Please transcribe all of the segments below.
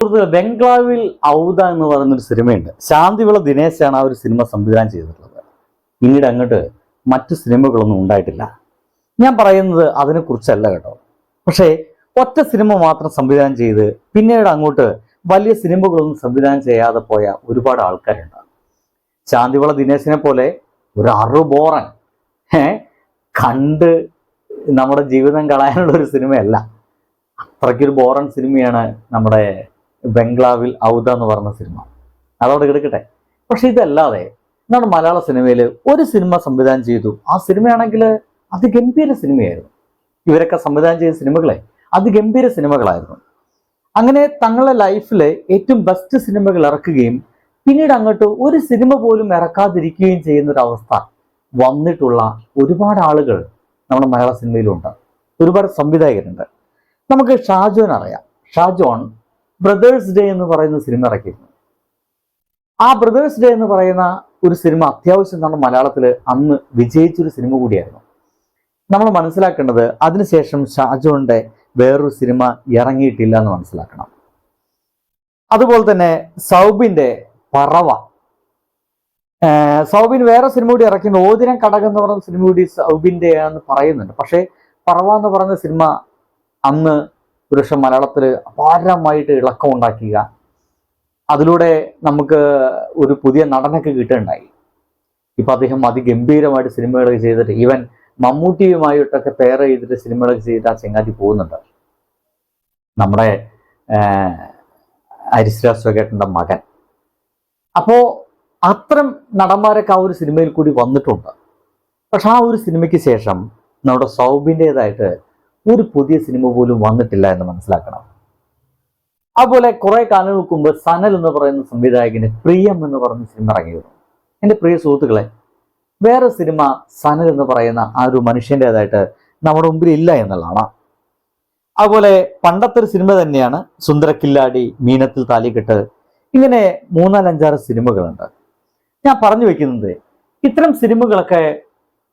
ബംഗ്ലാവിൽ ഔദ എന്ന് പറയുന്നൊരു സിനിമയുണ്ട്. ശാന്തിവിള ദിനേശാണ് ആ ഒരു സിനിമ സംവിധാനം ചെയ്തിട്ടുള്ളത്. പിന്നീട് അങ്ങോട്ട് മറ്റു സിനിമകളൊന്നും ഉണ്ടായിട്ടില്ല. ഞാൻ പറയുന്നത് അതിനെക്കുറിച്ചല്ല കേട്ടോ. പക്ഷേ ഒറ്റ സിനിമ മാത്രം സംവിധാനം ചെയ്ത് പിന്നീട് അങ്ങോട്ട് വലിയ സിനിമകളൊന്നും സംവിധാനം ചെയ്യാതെ പോയ ഒരുപാട് ആൾക്കാരുണ്ട് ശാന്തിവിള ദിനേശിനെ പോലെ ഒരു അറുബോറൻ കണ്ട് നമ്മുടെ ജീവിതം കളയാനുള്ള ഒരു സിനിമയല്ല. അത്രയ്ക്കൊരു ബോറൻ സിനിമയാണ് നമ്മുടെ ബംഗ്ലാവിൽ ഔദ എന്ന് പറഞ്ഞ സിനിമ. അതവിടെ കിടക്കട്ടെ പക്ഷെ ഇതല്ലാതെ എന്നാണ് മലയാള സിനിമയിൽ ഒരു സിനിമ സംവിധാനം ചെയ്തു. ആ സിനിമയാണെങ്കിൽ അതിഗംഭീര സിനിമയായിരുന്നു. ഇവരൊക്കെ സംവിധാനം ചെയ്ത സിനിമകളെ അതിഗംഭീര സിനിമകളായിരുന്നു. അങ്ങനെ തങ്ങളുടെ ലൈഫിലെ ഏറ്റവും ബെസ്റ്റ് സിനിമകൾ ഇറക്കുകയും പിന്നീട് അങ്ങോട്ട് ഒരു സിനിമ പോലും ഇറക്കാതിരിക്കുകയും ചെയ്യുന്ന ഒരു അവസ്ഥ വന്നിട്ടുള്ള ഒരുപാട് ആളുകൾ നമ്മുടെ മലയാള സിനിമയിലുണ്ട്. ഒരുപാട് സംവിധായകരുണ്ട്. നമുക്ക് ഷാജോൻ അറിയാം. ഷാജോൺ ബ്രദേഴ്സ് ഡേ എന്ന് പറയുന്ന സിനിമ ഇറക്കിയിരുന്നു. ആ ബ്രദേഴ്സ് ഡേ എന്ന് പറയുന്ന ഒരു സിനിമ അത്യാവശ്യം നമ്മുടെ മലയാളത്തിൽ അന്ന് വിജയിച്ചൊരു സിനിമ കൂടിയായിരുന്നു. നമ്മൾ മനസ്സിലാക്കേണ്ടത് അതിനുശേഷം ഷാജോന്റെ വേറൊരു സിനിമ ഇറങ്ങിയിട്ടില്ല എന്ന് മനസ്സിലാക്കണം. അതുപോലെ തന്നെ സൗബിന്റെ പറവ. സൗബിൻ വേറെ സിനിമ കൂടി ഇറക്കിയിട്ടുണ്ട് ഓതിരം കടകം എന്ന് പറയുന്ന സിനിമ കൂടി സൗബിന്റെ ആണെന്ന് പറയുന്നുണ്ട്. പക്ഷേ പറവ എന്ന് പറയുന്ന സിനിമ അന്ന് ഒരുപക്ഷെ മലയാളത്തിൽ അപാരമായിട്ട് ഇളക്കം ഉണ്ടാക്കുക അതിലൂടെ നമുക്ക് ഒരു പുതിയ നടനൊക്കെ കിട്ടുകയുണ്ടായി. ഇപ്പം അദ്ദേഹം അതിഗംഭീരമായിട്ട് സിനിമകളൊക്കെ ചെയ്തിട്ട് ഈവൻ മമ്മൂട്ടിയുമായിട്ടൊക്കെ പെയർ ചെയ്തിട്ട് സിനിമകളൊക്കെ ചെയ്തിട്ട് ആ ചെങ്ങാതി പോകുന്നുണ്ട്. നമ്മുടെ അരിശ്രാജ് സ്വകേട്ടന്റെ മകൻ. അപ്പോൾ അത്തരം നടന്മാരൊക്കെ ആ ഒരു സിനിമയിൽ കൂടി വന്നിട്ടുണ്ട്. പക്ഷെ ആ ഒരു സിനിമയ്ക്ക് ശേഷം നമ്മുടെ സൗബിന്റെതായിട്ട് ഒരു പുതിയ സിനിമ പോലും വന്നിട്ടില്ല എന്ന് മനസ്സിലാക്കണം. അതുപോലെ കുറെ കാലങ്ങൾക്ക് മുമ്പ് സനൽ എന്ന് പറയുന്ന സംവിധായകന് പ്രിയം എന്ന് പറയുന്ന സിനിമ ഇറങ്ങിയിരുന്നു എന്റെ പ്രിയ സുഹൃത്തുക്കളെ വേറെ സിനിമ സനൽ എന്ന് പറയുന്ന ആ ഒരു മനുഷ്യന്റെതായിട്ട് നമ്മുടെ മുമ്പിൽ ഇല്ല എന്നുള്ളതാണ്. അതുപോലെ പണ്ടത്തെ ഒരു സിനിമ തന്നെയാണ് സുന്ദരക്കില്ലാടി മീനത്തിൽ താലിക്കെട്ട് ഇങ്ങനെ മൂന്നാലഞ്ചാറ് സിനിമകളുണ്ട്. ഞാൻ പറഞ്ഞു വെക്കുന്നത് ഇത്തരം സിനിമകളൊക്കെ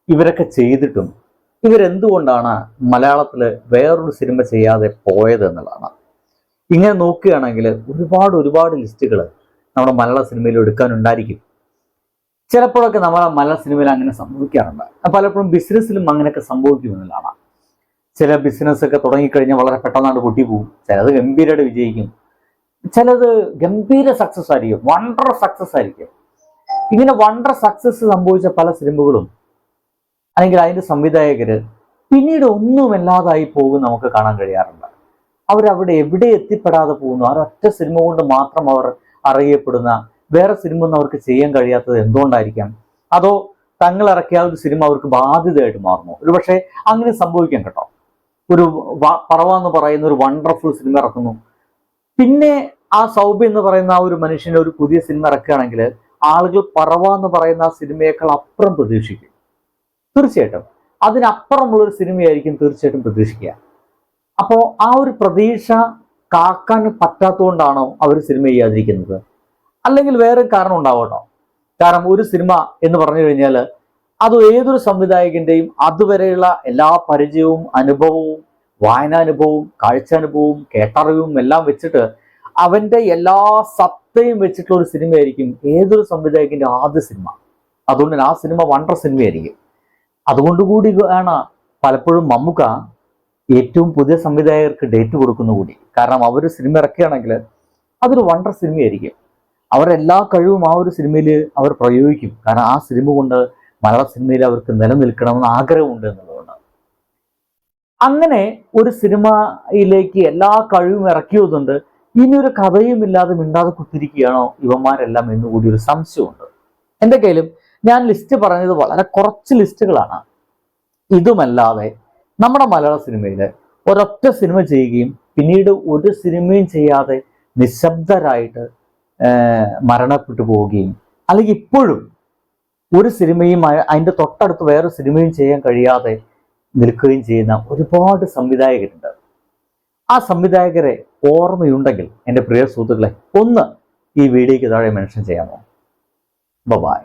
ഇവരൊക്കെ ചെയ്തിട്ടും ഇവരെന്തുകൊണ്ടാണ് മലയാളത്തിൽ വേറൊരു സിനിമ ചെയ്യാതെ പോയത് എന്നുള്ളതാണ്. ഇങ്ങനെ നോക്കുകയാണെങ്കിൽ ഒരുപാട് ഒരുപാട് ലിസ്റ്റുകൾ നമ്മുടെ മലയാള സിനിമയിൽ എടുക്കാനുണ്ടായിരിക്കും ചിലപ്പോഴൊക്കെ നമ്മളെ മലയാള സിനിമയിൽ അങ്ങനെ സംഭവിക്കാറുണ്ട്. പലപ്പോഴും ബിസിനസ്സിലും അങ്ങനെയൊക്കെ സംഭവിക്കുമെന്നുള്ളതാണ് ചില ബിസിനസ് ഒക്കെ തുടങ്ങിക്കഴിഞ്ഞാൽ വളരെ പെട്ടെന്നാണ് പൊട്ടി പോകും. ചിലത് ഗംഭീരമായിട്ട് വിജയിക്കും. ചിലത് ഗംഭീര സക്സസ് ആയിരിക്കും. വണ്ടർ സക്സസ് ആയിരിക്കും. ഇങ്ങനെ വണ്ടർ സക്സസ് സംഭവിച്ച പല സിനിമകളും അല്ലെങ്കിൽ അതിന്റെ സംവിധായകർ പിന്നീട് ഒന്നുമല്ലാതായി പോകും നമുക്ക് കാണാൻ കഴിയാറുണ്ട്. അവരവിടെ എവിടെ എത്തിപ്പെടാതെ പോകുന്നു? ആ ഒറ്റ സിനിമ കൊണ്ട് മാത്രം അവർ അറിയപ്പെടുന്ന വേറെ സിനിമ ഒന്നും അവർക്ക് ചെയ്യാൻ കഴിയാത്തത് എന്തുകൊണ്ടായിരിക്കാം? അതോ തങ്ങൾ ഇറക്കിയ ഒരു സിനിമ അവർക്ക് ബാധ്യതയായിട്ട് മാറുന്നു? ഒരുപക്ഷെ അങ്ങനെ സംഭവിക്കാം കേട്ടോ. ഒരു പറവ എന്ന് പറയുന്ന ഒരു വണ്ടർഫുൾ സിനിമ ഇറക്കുന്നു. പിന്നെ ആ സൗബി എന്ന് പറയുന്ന ആ ഒരു മനുഷ്യന്റെ ഒരു പുതിയ സിനിമ ഇറക്കുകയാണെങ്കിൽ ആളുകൾ പറവ എന്ന് പറയുന്ന ആ സിനിമയേക്കാൾ അപ്പുറം പ്രതീക്ഷിക്കും. തീർച്ചയായിട്ടും. അതിനപ്പുറമുള്ള ഒരു സിനിമയായിരിക്കും തീർച്ചയായിട്ടും പ്രതീക്ഷിക്കുക. അപ്പോൾ ആ ഒരു പ്രതീക്ഷ കാക്കാൻ പറ്റാത്തതുകൊണ്ടാണോ അവർ സിനിമ ചെയ്യാതിരിക്കുന്നത്? അല്ലെങ്കിൽ വേറെ കാരണം ഉണ്ടാവട്ടോ? കാരണം ഒരു സിനിമ എന്ന് പറഞ്ഞു കഴിഞ്ഞാൽ അത് ഏതൊരു സംവിധായകന്റെയും അതുവരെയുള്ള എല്ലാ പരിചയവും അനുഭവവും വായനാനുഭവവും കാഴ്ചാനുഭവവും കേട്ടറിവും എല്ലാം വെച്ചിട്ട് അവന്റെ എല്ലാ സത്തയും വെച്ചിട്ടുള്ള ഒരു സിനിമയായിരിക്കും ഏതൊരു സംവിധായകന്റെ ആദ്യ സിനിമ. അതുകൊണ്ട് ആ സിനിമ വണ്ടർ സിനിമയായിരിക്കും. അതുകൊണ്ട് കൂടി ആണ് പലപ്പോഴും മമ്മുക്ക ഏറ്റവും പുതിയ സംവിധായകർക്ക് ഡേറ്റ് കൊടുക്കുന്ന കൂടി. കാരണം അവർ സിനിമ ഇറക്കുകയാണെങ്കിൽ അതൊരു വണ്ടർ സിനിമയായിരിക്കും അവരെല്ലാ കഴിവും ആ ഒരു സിനിമയിൽ അവർ പ്രയോഗിക്കും. കാരണം ആ സിനിമ കൊണ്ട് മലയാള സിനിമയിൽ അവർക്ക് നിലനിൽക്കണമെന്ന് ആഗ്രഹമുണ്ട് എന്നുള്ളതുകൊണ്ട്. അങ്ങനെ ഒരു സിനിമയിലേക്ക് എല്ലാ കഴിവും ഇറക്കിയതുകൊണ്ട് ഇനി ഒരു കഥയും ഇല്ലാതെ മിണ്ടാതെ കുത്തിരിക്കുകയാണോ ഇവന്മാരെല്ലാം എന്നുകൂടി ഒരു സംശയമുണ്ട്. എന്റെ കയ്യിലും ഞാൻ ലിസ്റ്റ് പറഞ്ഞത് വളരെ കുറച്ച് ലിസ്റ്റുകളാണ് ഇതുമല്ലാതെ നമ്മുടെ മലയാള സിനിമയിൽ ഒരൊറ്റ സിനിമ ചെയ്യുകയും പിന്നീട് ഒരു സിനിമയും ചെയ്യാതെ നിശബ്ദരായിട്ട് മരണപ്പെട്ടു പോവുകയും അല്ലെങ്കിൽ ഇപ്പോഴും ഒരു സിനിമയും അതിന്റെ തൊട്ടടുത്ത് വേറെ സിനിമയും ചെയ്യാൻ കഴിയാതെ നിൽക്കുകയും ചെയ്യുന്ന ഒരുപാട് സംവിധായകരുണ്ട്. ആ സംവിധായകരെ ഓർമ്മയുണ്ടെങ്കിൽ എന്റെ പ്രിയ സുഹൃത്തുക്കളെ ഒന്ന് ഈ വീഡിയോയ്ക്ക് താഴെ മെൻഷൻ ചെയ്യാമോ? ബൈ